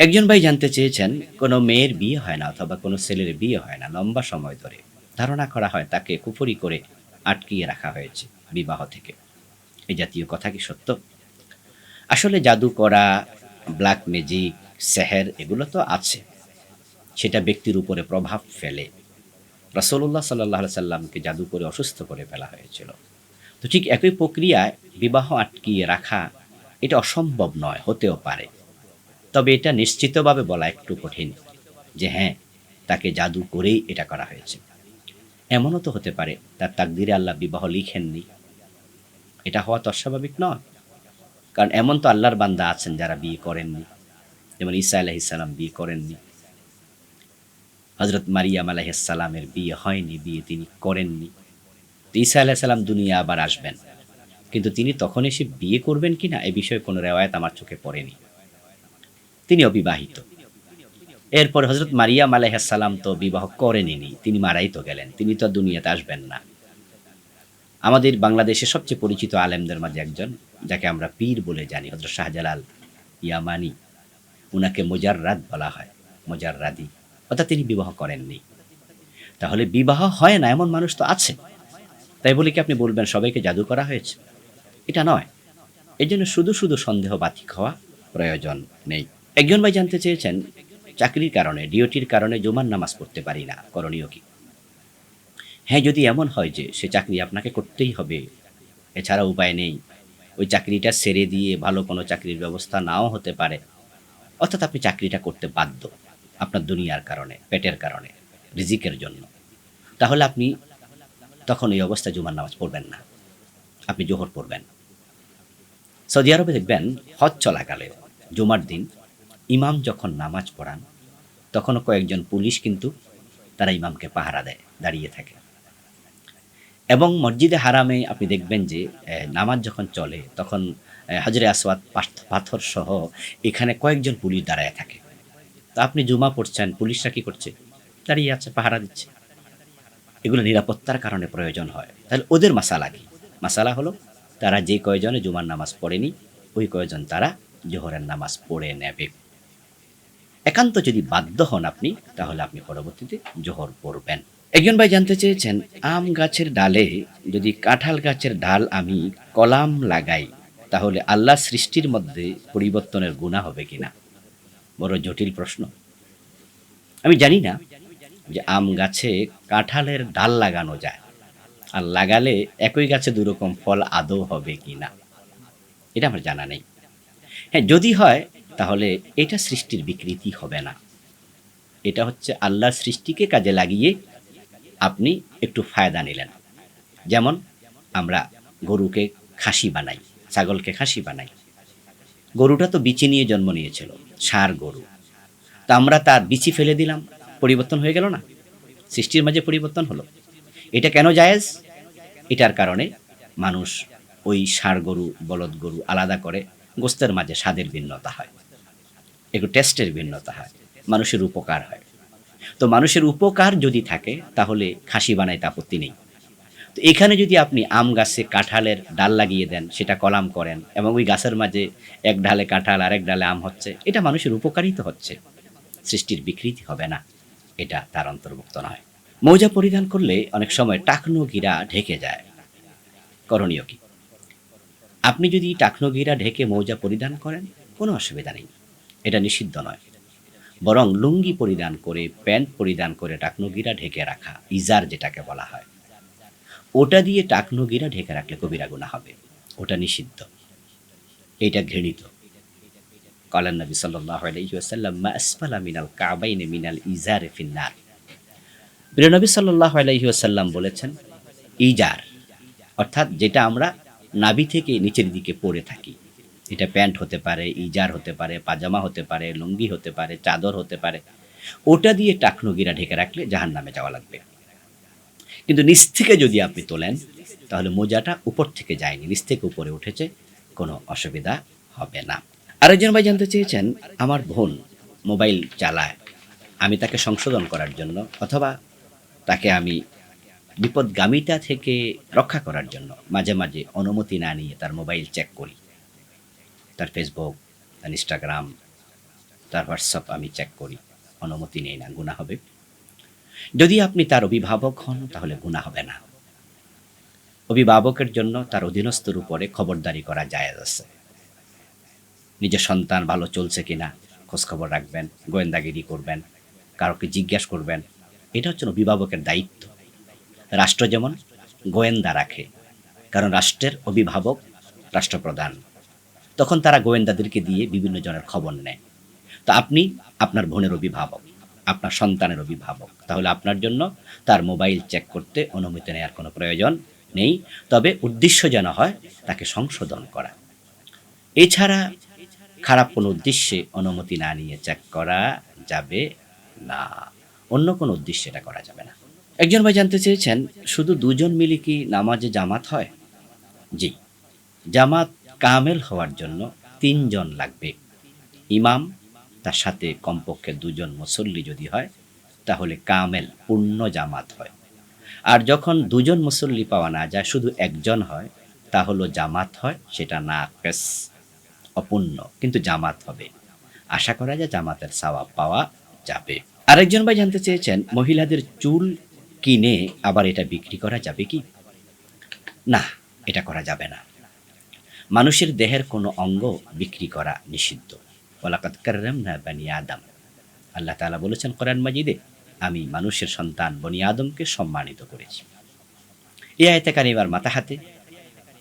একজন ভাই জানতে চেয়েছেন, কোনো মেয়ের বিয়ে হয় না অথবা কোনো ছেলের বিয়ে হয় না, লম্বা সময় ধরে। ধারণা করা হয় তাকে কুফরি করে আটকিয়ে রাখা হয়েছে বিবাহ থেকে। এই জাতীয় কথা কি সত্য? আসলে জাদু করা, ব্ল্যাক ম্যাজিক, সেহের এগুলো তো আছে। সেটা ব্যক্তির উপরে প্রভাব ফেলে। রসল্লাহ সাল্লাহ সাল্লামকে জাদু করে অসুস্থ করে ফেলা হয়েছিল। তো ঠিক একই প্রক্রিয়ায় বিবাহ আটকিয়ে রাখা এটা অসম্ভব নয়, হতেও পারে। তবে এটা নিশ্চিতভাবে বলা একটু কঠিন যে হ্যাঁ তাকে জাদু করেই এটা করা হয়েছে। এমনও তো হতে পারে, তার তাকদিরে আল্লাহ বিবাহ লিখেননি। এটা হওয়া তো অস্বাভাবিক নয়। কারণ এমন তো আল্লাহর বান্দা আছেন যারা বিয়ে করেননি। যেমন ঈসা আলাহিসাল্লাম বিয়ে করেননি। হজরত মারিয়াম আলাহিসাল্লামের বিয়ে হয়নি, বিয়ে তিনি করেননি। তো ঈসা আলাহিসাল্লাম দুনিয়া আবার আসবেন। কিন্তু তিনি তখন এসে বিয়ে করবেন কিনা, এ বিষয়ে কোনো রেওয়ায়ত আমার চোখে পড়েনি। তিনি অবিবাহিত। এরপর হজরত মারিয়াম আলাইহাসাল্লাম তো বিবাহ করেনি তিনি মারাই তো গেলেন, তিনি তো দুনিয়াতে আসবেন না। আমাদের বাংলাদেশে সবচেয়ে পরিচিত আলেমদের মাঝে একজন, যাকে আমরা পীর বলে জানি হজরত শাহজালাল ইয়ামানি। উনাকে মোজাররাদ বলা হয়, মোজাররাদি। অর্থাৎ তিনি বিবাহ করেননি। তাহলে বিবাহ হয় না, এমন মানুষ তো আছে। তাই বলে কি আপনি বলবেন, সবাইকে জাদু করা হয়েছে? এটা নয়। এই জন্য শুধু শুধু সন্দেহ বাতিক হওয়া প্রয়োজন নেই। একজন ভাই জানতে চেয়েছেন, চাকরির কারণে, ডিওটির কারণে জুমার নামাজ পড়তে পারি না, করণীয় কি? হ্যাঁ যদি এমন হয় যে সে চাকরি আপনাকে করতেই হবে এছাড়া উপায় নেই, ওই চাকরিটা সেরে দিয়ে ভালো কোনো চাকরির ব্যবস্থা নাও হতে পারে, অর্থাৎ আপনি চাকরিটা করতে বাধ্য, আপনার দুনিয়ার কারণে, পেটের কারণে, রিজিকের জন্য, তাহলে আপনি তখন এই অবস্থায় জুমার নামাজ পড়বেন না, আপনি জোহর পড়বেন। সৌদি আরবে দেখবেন হজ চলাকালে জুমার দিন ইমাম যখন নামাজ পড়ান, তখনও কয়েকজন পুলিশ কিন্তু তারা ইমামকে পাহারা দেয়, দাঁড়িয়ে থাকে। এবং মসজিদে হারামে আপনি দেখবেন যে নামাজ যখন চলে, তখন হাজরে আসওয়াদ পাথর সহ এখানে কয়েকজন পুলিশ দাঁড়ায় থাকে। তা আপনি জুমা পড়ছেন, পুলিশরা কী করছে? দাঁড়িয়ে আছে, পাহারা দিচ্ছে। এগুলো নিরাপত্তার কারণে প্রয়োজন হয়। তাহলে ওদের মাসালা কি? মাসালা হলো, তারা যে কয়জনে জুমার নামাজ পড়েনি, ওই কয়জন তারা জোহরের নামাজ পড়ে নেবে। একান্ত যদি বাধ্য হন আপনি, তাহলে আপনি পরবর্তীতে জোহর পড়বেন। একজন ভাই জানতে চেয়েছেন, আম গাছের ডালে যদি কাঁঠাল গাছের ডাল আমি কলাম লাগাই, তাহলে আল্লাহ সৃষ্টির মধ্যে পরিবর্তনের গুণা হবে কিনা? বড় জটিল প্রশ্ন। আমি জানি না যে আম গাছে কাঁঠালের ডাল লাগানো যায়, আর লাগালে একই গাছে দুরকম ফল আদৌ হবে কি না এটা আমার জানা নেই। হ্যাঁ যদি হয় তাহলে এটা সৃষ্টির বিকৃতি হবে না। এটা হচ্ছে আল্লাহর সৃষ্টিকে কাজে লাগিয়ে আপনি একটু ফায়দা নিলেন। যেমন আমরা গরুকে খাসি বানাই, ছাগলকে খাসি বানাই। গরুটা তো বিচি নিয়ে জন্ম নিয়েছিল, সার গরু। তা আমরা তার বিচি ফেলে দিলাম, পরিবর্তন হয়ে গেল না? সৃষ্টির মাঝে পরিবর্তন হলো। এটা কেন জায়েজ? এটার কারণে মানুষ ওই ষাঁড় গরু, বলদ গরু আলাদা করে গোস্তের মাঝে স্বাদের ভিন্নতা হয়। একটু টেস্টের ভিন্নতা হয়, মানুষের উপকার হয়। তো মানুষের উপকার যদি থাকে, তাহলে খাসি বানাইতে আপত্তি নেই। তো এখানে যদি আপনি আম গাছে কাঁঠালের ডাল লাগিয়ে দেন, সেটা কলাম করেন এবং ওই গাছের মাঝে এক ডালে কাঁঠাল, আরেক ডালে আম হচ্ছে, এটা মানুষের উপকারই তো হচ্ছে। সৃষ্টির বিকৃতি হবে না, এটা তার অন্তর্ভুক্ত নয়। মৌজা পরিধান করলে অনেক সময় টাকনো গিরা ঢেকে যায়। করণীয় কি? আপনি যদি টাকনো গিরা ঢেকে মৌজা পরিধান করেন, কোনো অসুবিধা নেই। এটা নিষিদ্ধ নয়। বরং লুঙ্গি পরিধান করে, প্যান্ট পরিধান করে টাকনুগিরা ঢেকে রাখা, ইজার যেটাকে বলা হয়। ওটা দিয়ে টাকনুগিরা ঢেকে রাখলে কবিরা গুণা হবে। ওটা নিষিদ্ধ। এটা ঘৃণিত। কলান নবী সাল্লাহ আলাইসাল্লাম মা আসফালা মিনাল কাবাইনে মিনাল ইজারে ফিন্নার। প্রিয় নবী সাল্লাহ আলাইসাল্লাম বলেছেন, ইজার, অর্থাৎ যেটা আমরা নাভি থেকে নিচের দিকে পড়ে থাকি এটা প্যান্ট হতে পারে, ইজার হতে পারে, পাজামা হতে পারে, লুঙ্গি হতে পারে, চাদর হতে পারে, ওটা দিয়ে টাকনুগিরা ঢেকে রাখলে জাহান নামে যাওয়া লাগবে। কিন্তু নিচ থেকে যদি আপনি তোলেন, তাহলে মোজাটা উপর থেকে যায়নি, নিচ থেকে উপরে উঠেছে, কোনো অসুবিধা হবে না। আরেকজন ভাই জানতে চেয়েছেন, আমার বোন মোবাইল চালায়, আমি তাকে সংশোধন করার জন্য অথবা তাকে আমি বিপদগামিতা থেকে রক্ষা করার জন্য মাঝে মাঝে অনুমতি না নিয়ে তার মোবাইল চেক করি। তার ফেসবুক তার ইনস্টাগ্রাম তার হোয়াটসঅ্যাপ আমি চেক করি। অনুমতি নেই না গুণা হবে। যদি আপনি তার অভিভাবক হন, তাহলে গুণা হবে না। অভিভাবকের জন্য তার অধীনস্থর উপরে খবরদারি করা জায়েজ আছে। নিজের সন্তান ভালো চলছে কিনা, খোঁজখবর রাখবেন, গোয়েন্দাগিরি করবেন, কারোকে জিজ্ঞাসা করবেন, এটা হচ্ছে অভিভাবকের দায়িত্ব। রাষ্ট্র যেমন গোয়েন্দা রাখে, কারণ রাষ্ট্রের অভিভাবক রাষ্ট্রপ্রধান। তখন তারা গোয়েন্দাদেরকে দিয়ে বিভিন্ন জনের খবর নেয়। তো আপনি আপনার বোনের অভিভাবক, আপনার সন্তানের অভিভাবক, তাহলে আপনার জন্য তার মোবাইল চেক করতে অনুমতি নেওয়ার কোনো প্রয়োজন নেই। তবে উদ্দেশ্য যেন হয় তাকে সংশোধন করা। এছাড়া খারাপ কোনো উদ্দেশ্যে অনুমতি না নিয়ে চেক করা যাবে না। অন্য কোনো উদ্দেশ্যে এটা করা যাবে না। একজন ভাই জানতে চেয়েছেন, শুধু দুজন মিলে কি নামাজে জামাত হয়? জি। জামাত কামেল হওয়ার জন্য তিনজন লাগবে। ইমাম, তার সাথে কমপক্ষে দুজন মুসল্লি যদি হয়, তাহলে কামেল পূর্ণ জামাত হয়। আর যখন দুজন মুসল্লি পাওয়া না যায়, শুধু একজন হয়, তা হলো জামাত হয়, সেটা না কেস অপূর্ণ, কিন্তু জামাত হবে। আশা করা যায় জামাতের সওয়াব পাওয়া যাবে। আরেকজন ভাই জানতে চেয়েছেন, মহিলাদের চুল কিনে আবার এটা বিক্রি করা যাবে কি? না, এটা করা যাবে না। মানুষের দেহের কোনো অঙ্গ বিক্রি করা নিষিদ্ধ। ওলাকাত না বানি আদম। আল্লাহ তাআলা বলেছেন কোরআন মাজিদে, আমি মানুষের সন্তান বনি আদমকে সম্মানিত করেছি। এই আয়তে কারিমার মাথা হাতে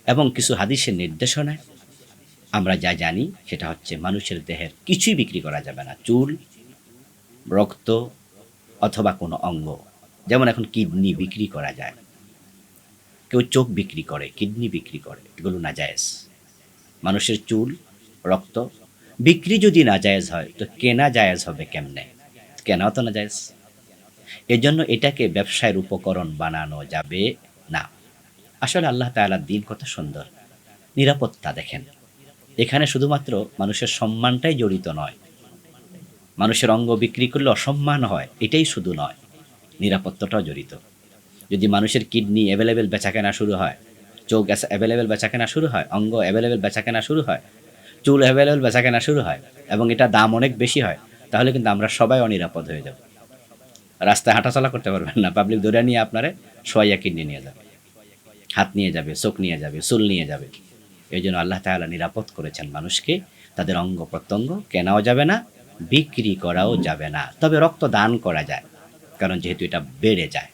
এবং কিছু হাদিসের নির্দেশনায় আমরা যা জানি, সেটা হচ্ছে মানুষের দেহের কিছুই বিক্রি করা যাবে না। চুল, রক্ত অথবা কোনো অঙ্গ। যেমন এখন কিডনি বিক্রি করা যায়। কেউ চোখ বিক্রি করে, কিডনি বিক্রি করে, এগুলো না জায়েজ মানুষের চুল, রক্ত। বিক্রি যদি না জায়েজ হয়, তো কেনা জায়েজ হবে কেমনে? কেনাও তো না জায়েজ। এজন্য এটাকে ব্যবসায়ের উপকরণ বানানো যাবে না। আসলে আল্লাহ তাআলার দিন কত সুন্দর। নিরাপত্তা দেখেন। এখানে শুধুমাত্র মানুষের সম্মানটাই জড়িত নয়। মানুষের অঙ্গ বিক্রি করলে অসম্মান হয়, এটাই শুধু নয়। নিরাপত্তাটাও জড়িত। যদি মানুষের কিডনি অ্যাভেলেবেল বেচাকেনা শুরু হয় চোখ অ্যাভেলেবেল বেচাকেনা শুরু হয়, অঙ্গ অ্যাভেলেবেল বেচাকেনা শুরু হয়, চুল অ্যাভেলেবেল বেচাকেনা শুরু হয় এবং এটা দাম অনেক বেশি হয়, তাহলে কিন্তু আমরা সবাই অনিরাপদ হয়ে যাব। রাস্তায় হাঁটাচলা করতে পারবেন না পাবলিক ধরে নিয়ে আপনারে সোয়াইয়া কিডনি নিয়ে যাবে, হাত নিয়ে যাবে, চোখ নিয়ে যাবে, চুল নিয়ে যাবে। এই জন্য আল্লাহ তাআলা নিরাপদ করেছেন মানুষকে, তাদের অঙ্গ প্রত্যঙ্গ কেনাও যাবে না, বিক্রি করাও যাবে না। তবে রক্ত দান করা যায়, কারণ যেহেতু এটা বেড়ে যায়।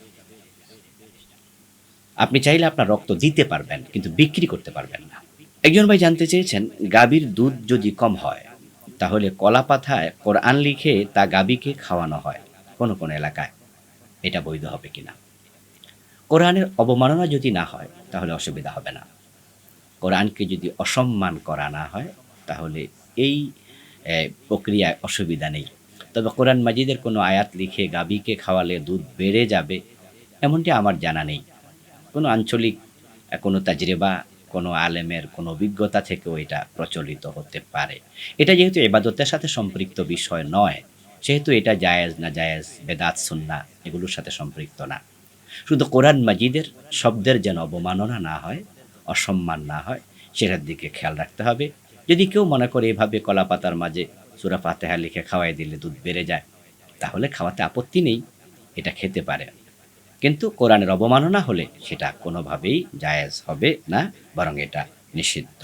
আপনি চাইলে আপনার রক্ত দিতে পারবেন, কিন্তু বিক্রি করতে পারবেন না। একজন ভাই জানতে চেয়েছেন, গাভীর দুধ যদি কম হয়, তাহলে কলা পাথায় কোরআন লিখে তা গাভীকে খাওয়ানো হয়, কোনো কোনো এলাকায়। এটা বৈধ হবে কিনা? কোরআনের অবমাননা যদি না হয়, তাহলে অসুবিধা হবে না। কোরআনকে যদি অসম্মান করা না হয়, তাহলে এই প্রক্রিয়ায় অসুবিধা নেই। তবে কোরআন মাজিদের কোনো আয়াত লিখে গাভীকে খাওয়ালে দুধ বেড়ে যাবে, এমনটি আমার জানা নেই। কোনো আঞ্চলিক, কোনো তাজরেবা, কোনো আলেমের কোনো অভিজ্ঞতা থেকেও এটা প্রচলিত হতে পারে। এটা যেহেতু এবাদতের সাথে সম্পৃক্ত বিষয় নয়, সেহেতু এটা জায়েজ, না জায়েজ, বেদাত সুন্না এগুলোর সাথে সম্পৃক্ত না। শুধু কোরআন মাজিদের শব্দের যেন অবমাননা না হয়, অসম্মান না হয়, সেটার দিকে খেয়াল রাখতে হবে। যদি কেউ মনে করে এভাবে কলা পাতার মাঝে সুরা ফাতেহা লিখে খাওয়াই দিলে দুধ বেড়ে যায়, তাহলে খাওয়াতে আপত্তি নেই, এটা খেতে পারে। কিন্তু কোরআনের অবমাননা হলে সেটা কোনোভাবেই জায়েজ হবে না বরং এটা নিষিদ্ধ।